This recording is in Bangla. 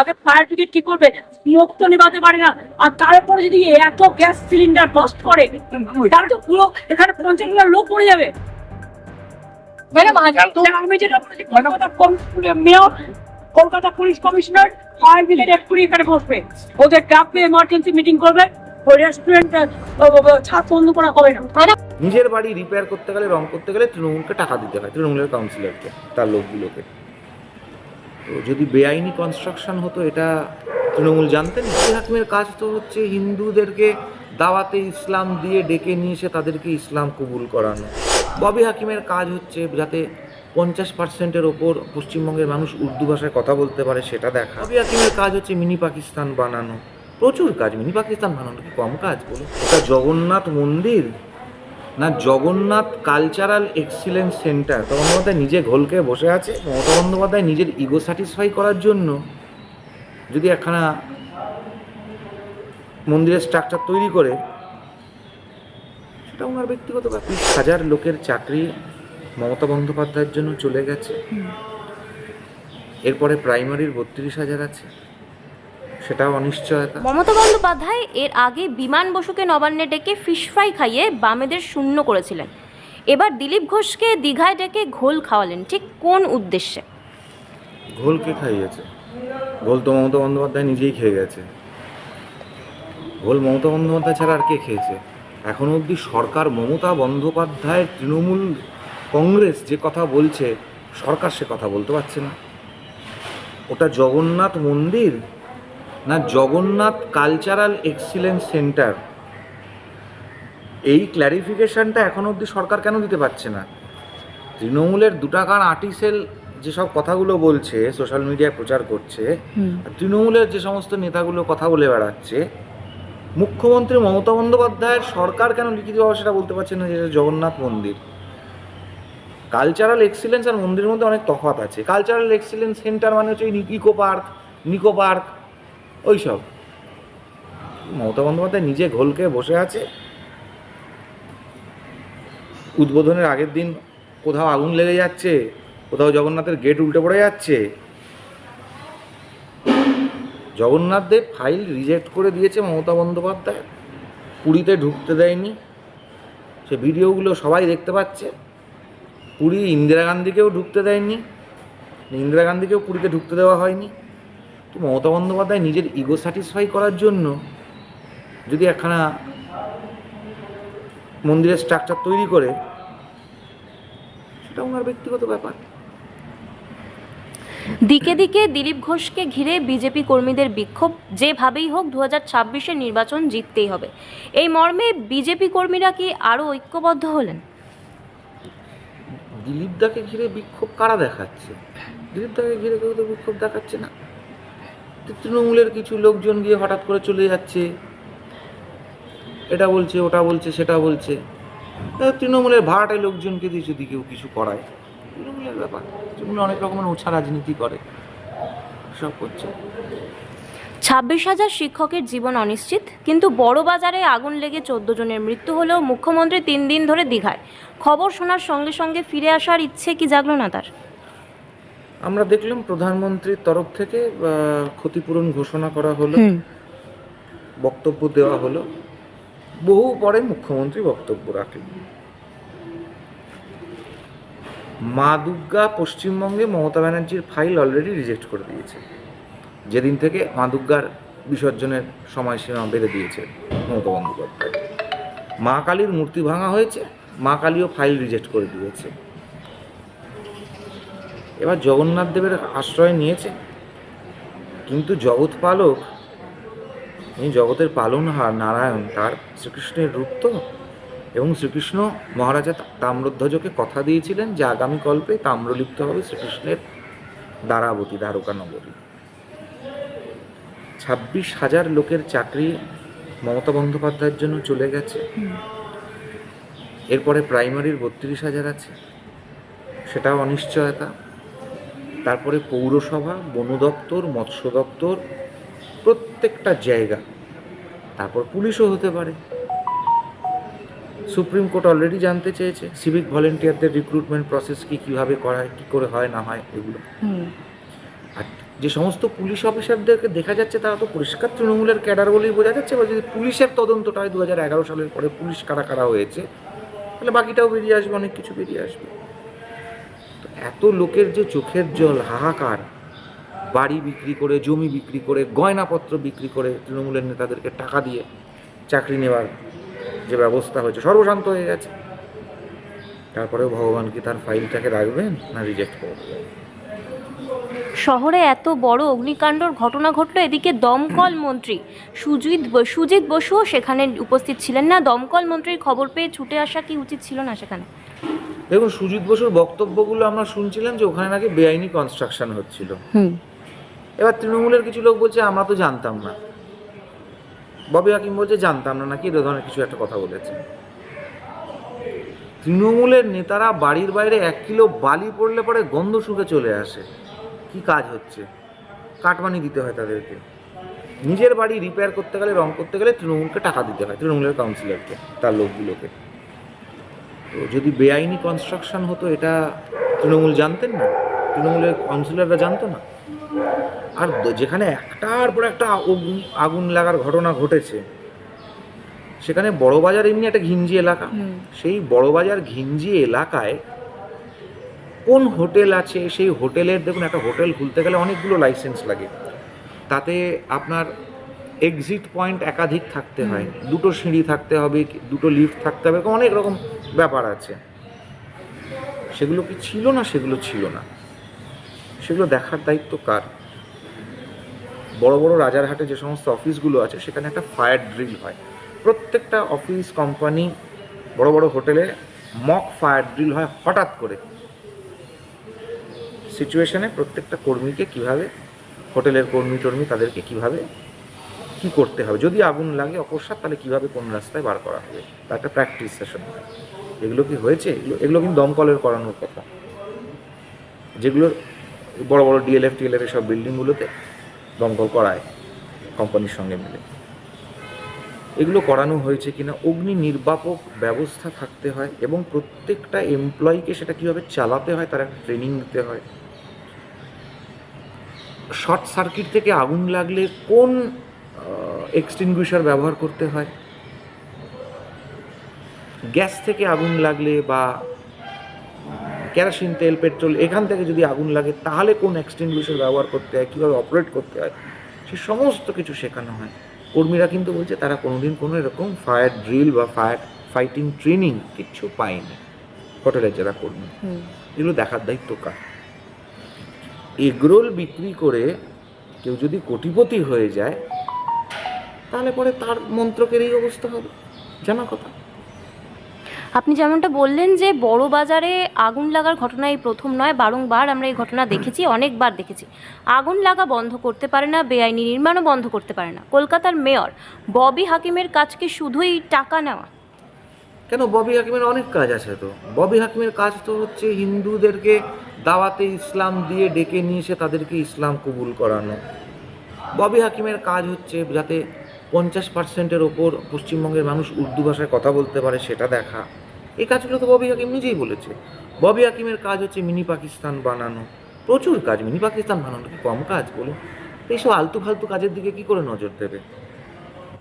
আগে ফায়ার ব্রিগেড কি করবে? স্মোক তো নেভাতে পারে না। আর তারপরে যদি এত গ্যাস সিলিন্ডার বাস্ট করে তাহলে তো পুরো এখানে পঞ্চাশ হাজার লোক পড়ে যাবে। ম্যাডাম আমি যেটা Kolkata mayor Kolkata police commissioner fire brigade এক্ষুনি এখানে বসবে। ওদের ডাকবে এমার্জেন্সি মিটিং করবে। ওই রেস্টুরেন্ট ছাদ বন্ধ করা হবে না। নিজের বাড়ি রিপেয়ার করতে গেলে রং করতে গেলে তৃণমূলকে টাকা দিতে হয় তৃণমূলের কাউন্সিলরকে তার লোকগুলোকে। তো যদি বেআইনি কনস্ট্রাকশন হতো, এটা তৃণমূল জানতেন? এই হাকিমের কাজ তো হচ্ছে হিন্দুদেরকে দাওয়াতে ইসলাম দিয়ে ডেকে নিয়ে এসে তাদেরকে ইসলাম কবুল করানো। ববি হাকিমের কাজ হচ্ছে যাতে পঞ্চাশ পার্সেন্টের ওপর পশ্চিমবঙ্গের মানুষ উর্দু ভাষায় কথা বলতে পারে, সেটা দেখা। ববি হাকিমের কাজ হচ্ছে মিনি পাকিস্তান বানানো। প্রচুর কাজ, মিনি পাকিস্তান বানানো কম কাজ বলো এটা জগন্নাথ মন্দির? না জগন্নাথ কালচারাল এক্সিলেন্স সেন্টার তখন বন্দ্যোপাধ্যায় নিজে ঘোলকে বসে আছে মমতা বন্দ্যোপাধ্যায় নিজের ইগো স্যাটিসফাই করার জন্য যদি একখানা মন্দিরের স্ট্রাকচার তৈরি করে সেটা ওনার ব্যক্তিগত ব্যাপার। হাজার লোকের চাকরি মমতা বন্দ্যোপাধ্যায়ের জন্য চলে গেছে। এরপরে প্রাইমারির বত্রিশ হাজার আছে। সেটাও অনিশ্চয়তা। মমতা বন্দ্যোপাধ্যায় এর আগে বিমান বসুকে নবান্নে ডেকে ফিশ ফ্রাই খাইয়ে বামেদের শূন্য করেছিলেন। এবার দিলীপ ঘোষকে দীঘায় ডেকে ঘোল খাওয়ালেন ঠিক কোন উদ্দেশ্যে? ঘোলকে খাইয়েছে? ঘোল তো মমতা বন্দ্যোপাধ্যায় নিজেই খেয়ে গেছে। ঘোল মমতা বন্দ্যোপাধ্যায় ছাড়া আর কে খেয়েছে? এখন অবধি সরকার মমতা বন্দ্যোপাধ্যায়ের তৃণমূল কংগ্রেস যে কথা বলছে সরকার সে কথা বলতে পারছে না। ওটা জগন্নাথ মন্দির না জগন্নাথ কালচারাল এক্সিলেন্স সেন্টার। এই ক্ল্যারিফিকেশনটা এখন অবধি সরকার কেন দিতে পারছে না? তৃণমূলের দু টাকার আর্টিসেল যেসব কথাগুলো বলছে সোশ্যাল মিডিয়ায় প্রচার করছে আর তৃণমূলের যে সমস্ত নেতাগুলো কথা বলে বেড়াচ্ছে মুখ্যমন্ত্রী মমতা বন্দ্যোপাধ্যায়ের সরকার কেন লিখিতভাবে সেটা বলতে পারছে না যে জগন্নাথ মন্দির? কালচারাল এক্সিলেন্স আর মন্দিরের মধ্যে অনেক তফাৎ আছে। কালচারাল এক্সিলেন্স সেন্টার মানে হচ্ছে ওই ইকো পার্ক নিকো পার্ক ওইসব। মমতা বন্দ্যোপাধ্যায় নিজে ঘোলকে বসে আছে। উদ্বোধনের আগের দিন কোথাও আগুন লেগে যাচ্ছে, কোথাও জগন্নাথের গেট উল্টে পড়ে যাচ্ছে। জগন্নাথ দেব ফাইল রিজেক্ট করে দিয়েছে মমতা বন্দ্যোপাধ্যায়। পুরীতে ঢুকতে দেয়নি। সে ভিডিওগুলো সবাই দেখতে পাচ্ছে। পুরী ইন্দিরা গান্ধীকেও ঢুকতে দেয়নি। ইন্দিরা গান্ধীকেও পুরীতে ঢুকতে দেওয়া হয়নি। তো মমতা বন্দ্যোপাধ্যায় নিজের ইগো স্যাটিসফাই করার জন্য যদি একখানা মন্দিরের স্ট্রাকচার তৈরি করে সেটা ওনার ব্যক্তিগত ব্যাপার। দিকে দিকে দিলীপ ঘোষকে ঘিরে বিজেপি কর্মীদের বিক্ষোভ যেভাবেই হোক দু হাজার ছাব্বিশে নির্বাচন জিততেই হবে। এই মর্মে বিজেপি কর্মীরা কি আরও ঐক্যবদ্ধ হলেন? দিলীপ দাকে ঘিরে বিক্ষোভ কারা দেখাচ্ছে? দিলীপ দাকে ঘিরে কেউ তো বিক্ষোভ দেখাচ্ছে না। তৃণমূলের কিছু লোকজন গিয়ে হঠাৎ করে চলে যাচ্ছে। এটা বলছে, ওটা বলছে, সেটা বলছে। তৃণমূলের ভাড়াটে লোকজনকে দিয়ে যদি কেউ কিছু করায়, তৃণমূলের ব্যাপার। তৃণমূল অনেক রকমের ওছা রাজনীতি করে, সব করছে। ছাব্বিশ হাজার শিক্ষকের জীবন অনিশ্চিত, কিন্তু বড় বাজারে আগুন লেগে চোদ্দ জনের মৃত্যু হলেও মুখ্যমন্ত্রী তিন দিন ধরে দীঘায়। খবর শোনার সঙ্গে সঙ্গে ফিরে আসার ইচ্ছে কি জাগলো না তার? আমরা দেখলাম প্রধানমন্ত্রীর তরফ থেকে ক্ষতিপূরণ ঘোষণা করা হলো বক্তব্য দেওয়া হলো। বহু পরে মুখ্যমন্ত্রী বক্তব্য রাখলেন। মা দুর্গা পশ্চিমবঙ্গে মমতা ব্যানার্জির ফাইল অলরেডি রিজেক্ট করে দিয়েছে। যেদিন থেকে মা দুর্গার বিসর্জনের সময়সীমা বেঁধে দিয়েছে মমতা বন্দ্যোপাধ্যায়। মা কালীর মূর্তি ভাঙা হয়েছে মা কালীও ফাইল রিজেক্ট করে দিয়েছে। এবার জগন্নাথ দেবের আশ্রয় নিয়েছে। কিন্তু জগৎ পালক, এই জগতের পালনহার নারায়ণ, তার শ্রীকৃষ্ণের রূপ তো। এবং শ্রীকৃষ্ণ মহারাজা তাম্রধ্বজকে কথা দিয়েছিলেন যে আগামী কল্পে তাম্রলিপ্ত হবে শ্রীকৃষ্ণের দ্বারাবতী, দ্বারকা নগরী। ছাব্বিশ হাজার লোকের চাকরি মমতা বন্দ্যোপাধ্যায়ের জন্য চলে গেছে। এরপরে প্রাইমারির বত্রিশ হাজার আছে। সেটাও অনিশ্চয়তা। তারপরে পৌরসভা বন দপ্তর মৎস্য দপ্তর প্রত্যেকটা জায়গা। তারপর পুলিশও হতে পারে। সুপ্রিম কোর্ট অলরেডি জানতে চেয়েছে সিভিক ভলেন্টিয়ারদের রিক্রুটমেন্ট প্রসেস কি কীভাবে করা হয় কী করে হয় না হয় এগুলো। আর যে সমস্ত পুলিশ অফিসারদেরকে দেখা যাচ্ছে তারা তো পরিষ্কার তৃণমূলের ক্যাডার বলেই বোঝা যাচ্ছে বা যদি পুলিশের তদন্তটা হয় দু হাজার এগারো সালের পরে পুলিশ কারা কারা হয়েছে তাহলে বাকিটাও বেরিয়ে আসবে অনেক কিছু বেরিয়ে আসবে। এত লোকের যে চোখের জল, হাহাকার। বাড়ি বিক্রি করে, জমি বিক্রি করে, গয়নাপত্র বিক্রি করে তৃণমূলের নেতাদেরকে টাকা দিয়ে চাকরি নেওয়ার যে ব্যবস্থা হয়েছে, সর্বশান্ত হয়ে গেছে। তারপরেও ভগবান কি তার ফাইলটাকে রাখবেন না রিজেক্ট করে দেবেন শহরে এত বড় অগ্নিকাণ্ডর ঘটনা ঘটলো এদিকে দমকল মন্ত্রী সুজিত সুজিত বসুও সেখানে উপস্থিত ছিলেন না। দমকল মন্ত্রীর খবর পেয়ে ছুটে আসা কি উচিত ছিল না সেখানে? দেখুন সুজিত বসুর বক্তব্যগুলো আমরা শুনছিলাম যে ওখানে নাকি বেআইনি কনস্ট্রাকশন হচ্ছিল। এবার তৃণমূলের কিছু লোক বলছে আমরা তো জানতাম না। ববি হাকিম বলছে জানতাম না। নাকি এ ধরনের কিছু একটা কথা বলেছে। তৃণমূলের নেতারা বাড়ির বাইরে এক কিলো বালি পড়লে পরে গন্ধ শুকে চলে আসে। কি কাজ হচ্ছে? কাটমানি দিতে হয় তাদেরকে। নিজের বাড়ি রিপেয়ার করতে গেলে রং করতে গেলে তৃণমূলকে টাকা দিতে হয় তৃণমূলের কাউন্সিলরকে তার লোকগুলোকে। তো যদি বেআইনি কনস্ট্রাকশন হতো এটা তৃণমূল জানতেন না? তৃণমূলের কাউন্সিলররা জানতো না? আর যেখানে একটার পর একটা আগুন লাগার ঘটনা ঘটেছে সেখানে বড়বাজার এমনি একটা ঘিঞ্জি এলাকা। সেই বড়বাজার ঘিঞ্জি এলাকায় কোন হোটেল আছে? সেই হোটেলের দেখুন একটা হোটেল খুলতে গেলে অনেকগুলো লাইসেন্স লাগে। তাতে আপনার এক্সিট পয়েন্ট একাধিক থাকতে হয়। দুটো সিঁড়ি থাকতে হবে, দুটো লিফট থাকতে হবে অনেক রকম ব্যাপার আছে। সেগুলো কি ছিল না? সেগুলো ছিল না। সেগুলো দেখার দায়িত্ব কার? বড় বড় রাজারহাটে যে সমস্ত অফিসগুলো আছে, সেখানে একটা ফায়ার ড্রিল হয়। প্রত্যেকটা অফিস কোম্পানি বড় বড় হোটেলে মক ফায়ার ড্রিল হয় হঠাৎ করে। সিচুয়েশনে প্রত্যেকটা কর্মীকে কীভাবে, হোটেলের কর্মী টর্মী তাদেরকে কীভাবে কি করতে হবে? যদি আগুন লাগে অকস্মাৎ, তাহলে কীভাবে কোন রাস্তায় বার করা হবে? তার একটা প্র্যাকটিস সেশন এগুলো কি হয়েছে? এগুলো কিন্তু দমকলের করানোর কথা। যেগুলো বড় বড় ডিএলএফ টিএলএফ সব বিল্ডিংগুলোতে দমকল করায় কোম্পানির সঙ্গে মিলে। এগুলো করানো হয়েছে কিনা? অগ্নি নির্বাপক ব্যবস্থা থাকতে হয় এবং প্রত্যেকটা এমপ্লয়িকে সেটা কীভাবে চালাতে হয়, তার একটা ট্রেনিং দিতে হয়। শর্ট সার্কিট থেকে আগুন লাগলে কোন এক্সটিংগুইশার ব্যবহার করতে হয়। গ্যাস থেকে আগুন লাগলে বা কেরোসিন তেল পেট্রোল এখান থেকে যদি আগুন লাগে তাহলে কোন এক্সটিংগুইশার ব্যবহার করতে হয় কীভাবে অপারেট করতে হয় সে সমস্ত কিছু শেখানো হয়। কর্মীরা কিন্তু বলছে তারা কোনোদিন কোনো এরকম ফায়ার ড্রিল বা ফায়ার ফাইটিং ট্রেনিং কিচ্ছু পায়নি। হোটেলের যারা কর্মী হুম। এগুলো দেখার দায়িত্ব কার? এগরোল বিক্রি করে কেউ যদি কোটিপতি হয়ে যায় তাহলে পরে তার মন্ত্রকেরই অবস্থা হবে। জানা কথা। আপনি যেমনটা বললেন যে বড় বাজারে আগুন লাগার ঘটনা এই প্রথম নয় বারংবার আমরা এই ঘটনা দেখেছি অনেকবার দেখেছি। আগুন লাগা বন্ধ করতে পারে না বেআইনি নির্মাণও বন্ধ করতে পারে না। কলকাতার মেয়র ববি হাকিমের কাজকে শুধুই টাকা নেওয়া? কেন? ববি হাকিমের অনেক কাজ আছে তো। ববি হাকিমের কাজ তো হচ্ছে হিন্দুদেরকে দাওয়াতে ইসলাম দিয়ে ডেকে নিয়ে এসে তাদেরকে ইসলাম কবুল করানো। ববি হাকিমের কাজ হচ্ছে যাতে পঞ্চাশ পার্সেন্টের ওপর পশ্চিমবঙ্গের মানুষ উর্দু ভাষায় কথা বলতে পারে সেটা দেখা। এই কাজগুলো তো ববি হাকিম নিজেই বলেছে। ববি হাকিমের কাজ হচ্ছে মিনি পাকিস্তান বানানো। প্রচুর কাজ, মিনি পাকিস্তান বানানো কি কম কাজ বলুন? এইসব আলতু ফালতু কাজের দিকে কি করে নজর দেবে?